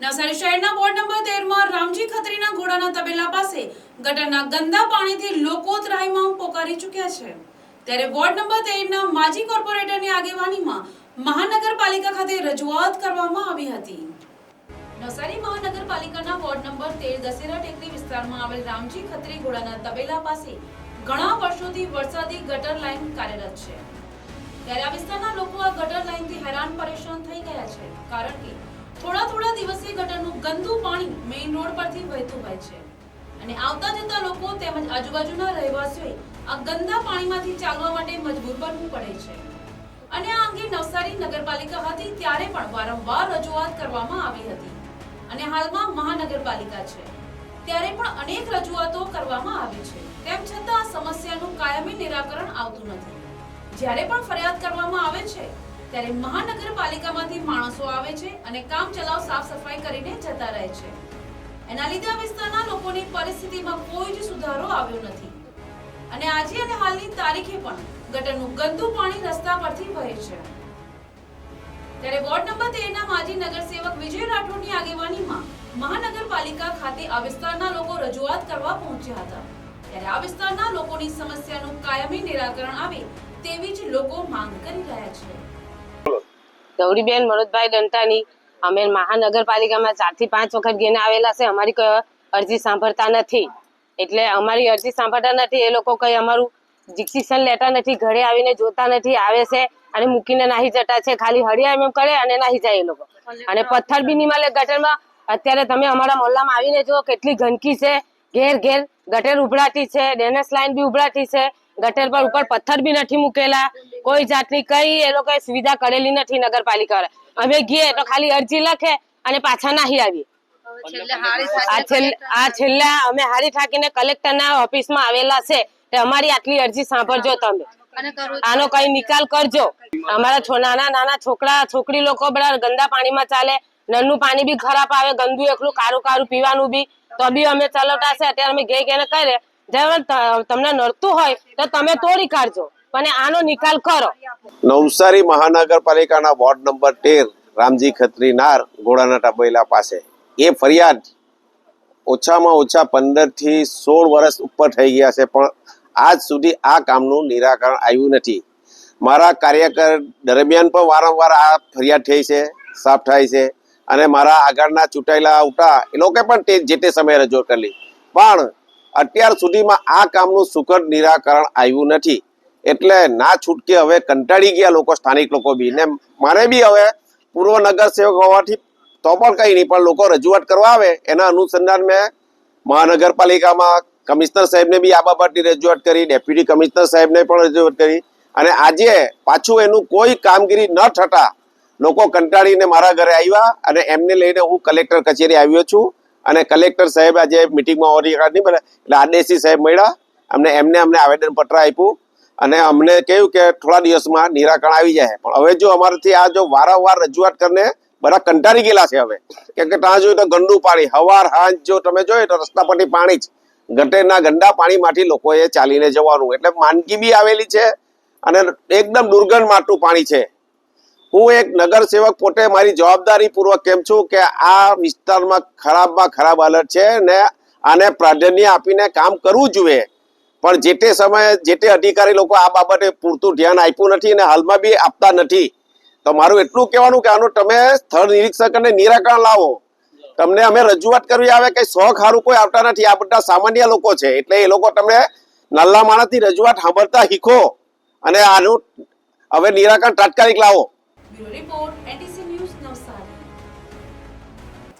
નવસારી શહેરના ward number તેરમાં રામજી ખત્રીના ઘોડાના તબેલા પાસે ગટરના ગંદા પાણીથી લોકો ત્રાહિમામ પોકારી ચૂક્યા છે. ત્યારે વોર્ડ નંબર તેરના માજી કોર્પોરેટરની આગેવાનીમાં મહાનગરપાલિકા ખાતે રજૂઆત કરવામાં આવી હતી. નવસારી મહાનગરપાલિકાના વોર્ડ નંબર તેર દશેરા ટેકરી વિસ્તારમાં આવેલ રામજી ખત્રી ઘોડાના તબેલા પાસે ઘણા વર્ષોથી વરસાદી ગટર લાઇન કાર્યરત છે. ત્યારે આ વિસ્તારના લોકો આ ગટર લાઈનથી હેરાન પરેશાન થઈ ગયા છે, કારણ કે થોડા થોડા દિવસે ગટરનું ગંદુ પાણી મેઇન રોડ પરથી વહેતું હોય છે. અને આવતા જતા લોકો તેમજ આજુબાજુના રહેવાસીઓએ આ ગંદા પાણીમાંથી ચાલવા માટે મજબૂર બનવું પડે છે. અને આ અંગે નવસારી નગરપાલિકા હતી ત્યારે પણ વારંવાર રજૂઆત કરવામાં આવી હતી. અને હાલમાં મહાનગરપાલિકા છે. ત્યારે પણ અનેક રજૂઆતો કરવામાં આવી છે. તેમ છતાં આ સમસ્યાનું કાયમી નિરાકરણ આવતું નથી. જ્યારે પણ ફરિયાદ કરવામાં આવે છે ત્યારે મહાનગરપાલિકામાંથી માણસો આવે છે અને કામ ચલાવ સાફ સફાઈ કરીને જતા રહે છે. એના લીધે આ વિસ્તારના લોકોની પરિસ્થિતિમાં કોઈ જ સુધારો આવ્યો નથી. અને આજે અને હાલની તારીખે પણ ગટરનું ગંદુ પાણી રસ્તા પરથી વહે છે. ત્યારે વોર્ડ નંબર તેરના માજી નગરસેવક વિજય રાઠોડની આગેવાનીમાં મહાનગરપાલિકા ખાતે આ વિસ્તારના લોકો રજૂઆત કરવા પહોંચ્યા હતા. ત્યારે આ વિસ્તારના લોકોની સમસ્યાનું કાયમી નિરાકરણ આવે તેવી જ લોકો માંગ કરી રહ્યા છે. ગૌરીબેન મનોજભાઈ દંતાની, અમે મહાનગરપાલિકામાં ચારથી પાંચ વખત ગઈને આવેલા છે. અમારી કોઈ અરજી સાંભળતા નથી. એટલે અમારી અરજી સાંભળતા નથી. એ લોકો કંઈ અમારું ડિસિઝન લેતા નથી, ઘરે આવીને જોતા નથી, આવે છે અને મૂકીને નાહી જતા છે. ખાલી હળિયા એમ કરે અને નાહી જાય એ લોકો. અને પથ્થર બી નહીં મળે ગટરમાં અત્યારે તમે અમારા મોહલ્લામાં આવીને જુઓ કેટલી ગંદકી છે. ઘેર ઘેર ગટર ઉભરાતી છે, ડેનેસ લાઈન બી ઉભરાતી છે. ગટર પર ઉપર પથ્થર બી નથી મૂકેલા. કોઈ જાતની કઈ એ લોકોએ સુવિધા કરેલી નથી નગરપાલિકા અમે ગયે તો ખાલી અરજી લખે અને પાછા નાહી આવીએ. આ છેલ્લા અમે હારી થાકીને કલેક્ટરના ઓફિસમાં આવેલા છે તે અમારી આટલી અરજી સાંભળજો તમે. આનો કઈ નિકાલ કરજો. અમારા નાના નાના છોકરા છોકરી લોકો બધા ગંદા પાણીમાં ચાલે નળનું પાણી બી ખરાબ આવે ગંદુ એકલું કારું કારું પીવાનું બી. તો બી અમે છે અત્યારે અમે ગઈ ગઈને કરે. તમને નડતું હોય તો તમે તોડી કાઢજો. પણ આનો નિકાલ કરો. નવસારી મહાનગરપાલિકાના વોર્ડ નંબર તેર, રામજી ખત્રી નાર ઘોડાના ટબેલા પાસે. એ ફરિયાદ ઓછામાં ઓછા પંદરથી સોળ વર્ષ ઉપર થઈ ગયા છે, પણ આજ સુધી આ કામનું નિરાકરણ આવ્યું નથી. મારા કાર્યકર દરમિયાન પણ વારંવાર આ ફરિયાદ થઈ છે, સાફ થાય છે, અને મારા આગળના ચૂંટાયેલા ઉટા એ લોકોએ પણ તે જે તે સમયે રજૂ કરી. પણ અત્યાર સુધીમાં આ કામનું સુખદ નિરાકરણ આવ્યું નથી. એટલે ના છૂટકે હવે કંટાળી ગયા લોકો, સ્થાનિક લોકો બી. ને મારે બી હવે પૂર્વ નગર સેવક હોવાથી તો પણ કંઈ નહીં, પણ લોકો રજૂઆત કરવા આવે. એના અનુસંધાન મેં મહાનગરપાલિકામાં કમિશનર સાહેબને બી આ બાબતની રજૂઆત કરી, ડેપ્યુટી કમિશનર સાહેબને પણ રજૂઆત કરી. અને આજે પાછું એનું કોઈ કામગીરી ન થતા લોકો કંટાળીને મારા ઘરે આવ્યા અને એમને લઈને હું કલેક્ટર કચેરી આવ્યો છું. અને કલેક્ટર સાહેબ આજે મિટિંગમાં ઓરી નહીં બને એટલે આદેશી સાહેબ મળ્યા. અમને એમને અમને આવેદનપત્ર આપ્યું. અને અમને કહ્યું કે થોડા દિવસમાં નિરાકરણ આવી જાય. પણ હવે જો અમારાથી આ જો વારંવાર રજૂઆત કરીને બધા કંટાળી ગયેલા છે હવે. કેમ કે ત્યાં જોયું તો ગંદુ પાણી, હવાર, હાંજ જો તમે જોયું તો રસ્તા પરથી પાણી જ. ગટરના ગંદા પાણીમાંથી લોકોએ ચાલીને જવાનું. એટલે માંદગી બી આવેલી છે અને એકદમ દુર્ગંધ માટું પાણી છે. હું એક નગર સેવક પોતે મારી જવાબદારી પૂર્વક કેમ છું કે આ વિસ્તારમાં ખરાબમાં ખરાબ હાલત છે ને આને પ્રાધાન્ય આપીને કામ કરવું જોઈએ. પણ જે તે સમયે જે તે અધિકારી લોકો આ બાબતે પૂરતું ધ્યાન આપ્યું નથી અને હાલમાં બી આપતા નથી. તો મારું એટલું કહેવાનું કે આનું તમે સ્થળ નિરીક્ષક અને નિરાકરણ લાવો. તમને અમે રજૂઆત કરવી આવે કે શોખ હારું કોઈ આવતા નથી. આ બધા સામાન્ય લોકો છે. એટલે એ લોકો તમને નલ્લા માણસની રજૂઆત સાંભળતા શીખો અને આનું હવે નિરાકરણ તાત્કાલિક લાવો. રિપોર્ટ